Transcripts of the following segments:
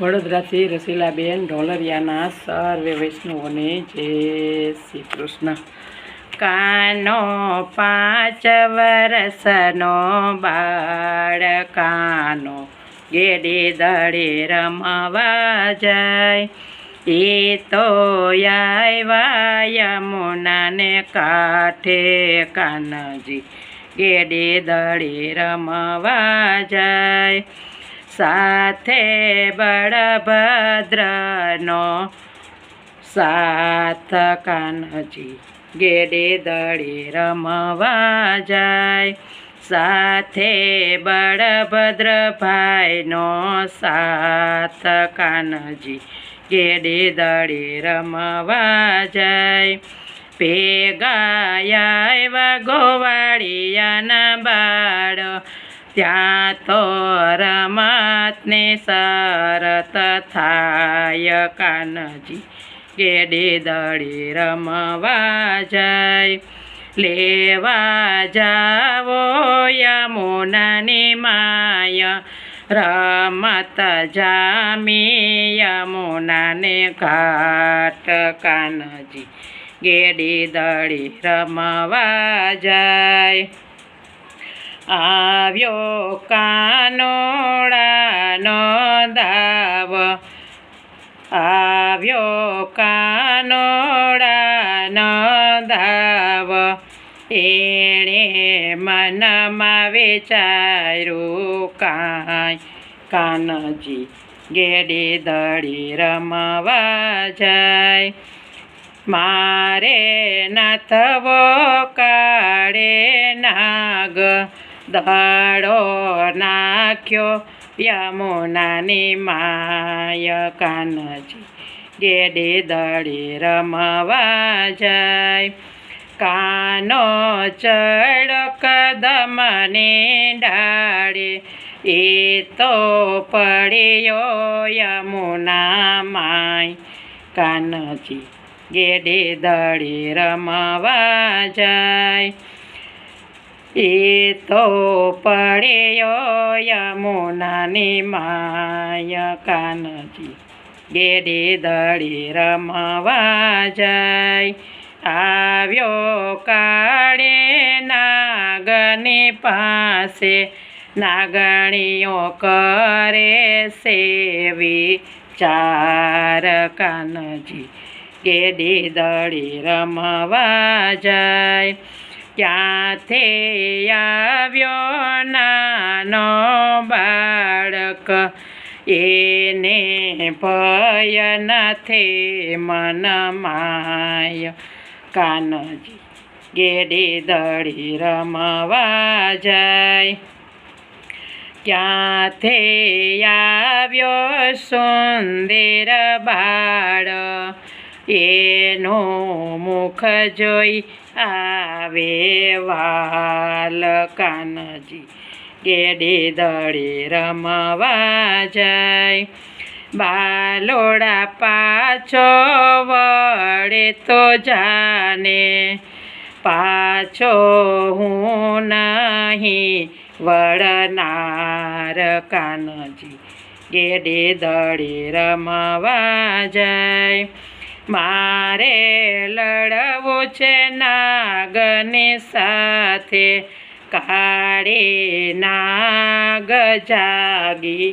વડોદરાથી રસીલાબેન ઢોલરિયાના સર્વે વૈષ્ણવોને જય શ્રી કૃષ્ણ. કાનો પાંચ વરસનો બાળ કાનો ગેડે દડે રમવા જાય. એ તો આવ્યા યમુનાને કાંઠે કાનજી. ગેડે દડે રમવા જાય. સાથે બળભદ્રનો સાથ કાનજી ગેડે દળે રમવા જાય. સાથે બળભદ્ર ભાઈનો સાથ કાનજી ગેડે દળે રમવા જાય. ભેગા એવા ગોવાળિયાના બાળ ત્યાં તો રમતને શરત થાય કાનજી ગેડે દળી રમવા જાય લેવા જાવો યમુનાની માય રમત જામી યમુનાને ઘાટ કાનજી ગેડી દળી રમવા જાય આવ્યો કાનોડાનો દાવ. આવ્યો કાનોડાનો દાવ. એણે મનમાં વિચાર્યું કાંઈ. કાનજી ગેડી દડી રમવા જાય. મારે નાથવો કાળે નાગ. દડો નાખ્યો યમુનાની માય કાનજી. ગેડે દળે રમવા જાય. કાનો ચડક દમને ડાળે. એ તો પડ્યો યમુના માય કાનજી. ગેડે દળે રમવા જાય. એ તો પડ્યો યમુનાની માય કાનજી ગેડે દળી રમવા જાય. આવ્યો કાળે નાગની પાસે. નાગણીઓ કરે સેવી ચાર કાનજી. ગેડી દળી રમવા જાય. ક્યાંથી આવ્યો નાનો બાળક? એને ભય નથી, મન માય. કાનજી, ગેડી દળી રમવા જાય. ક્યાંથી આવ્યો સુંદર બાળ? એનું મુખ જોઈ આવે વાલ કાનજી ગેડી દળી રમવા જાય. બાલોડા પાછો વળે તો જાને. પાછો હું નહીં વળનાર કાનજી. ગેડે દળી રમવા જાય. મારે લડવું છે નાગની સાથે. કાળે નાગ જાગી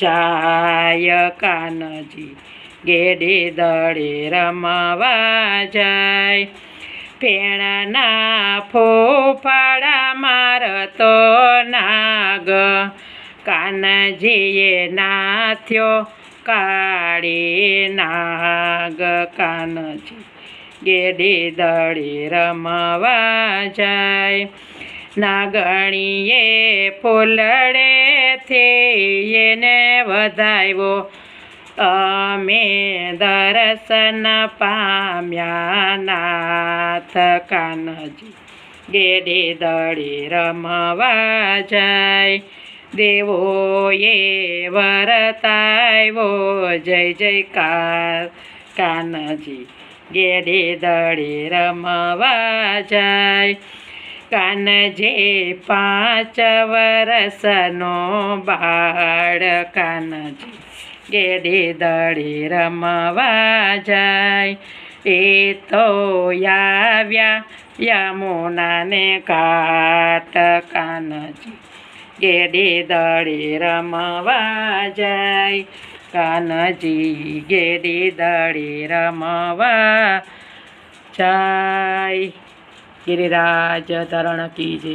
જાય કાનજી. ગેડે દળે રમવા જાય. પેણના ફોફાડા મારતો નાગ. કાનજીએ નાથ્યો કાળી નાગ કાનજી, ગેડી દળી રમવા જાય. નાગણીએ ફૂલડેથી એને વધાવ્યો. અમે દર્શન પામ્યા નાથ કાનજી, ગેડી દળી રમવા જાય. દેવોએ વરતાવો જય જયકાર. કાનજી ગેડે દળે રમવા જાય. કાનજે પાંચ વરસનો બાળ. કાનજી ગેડે દળે રમવા જાય. એ તો આવ્યા યમુનાને કાટ. કાનજી ગેડી દડી રમવા જાય. કાનજી ગેડી દડી રમવા જાય. ગિરિરાજ ધરણ કી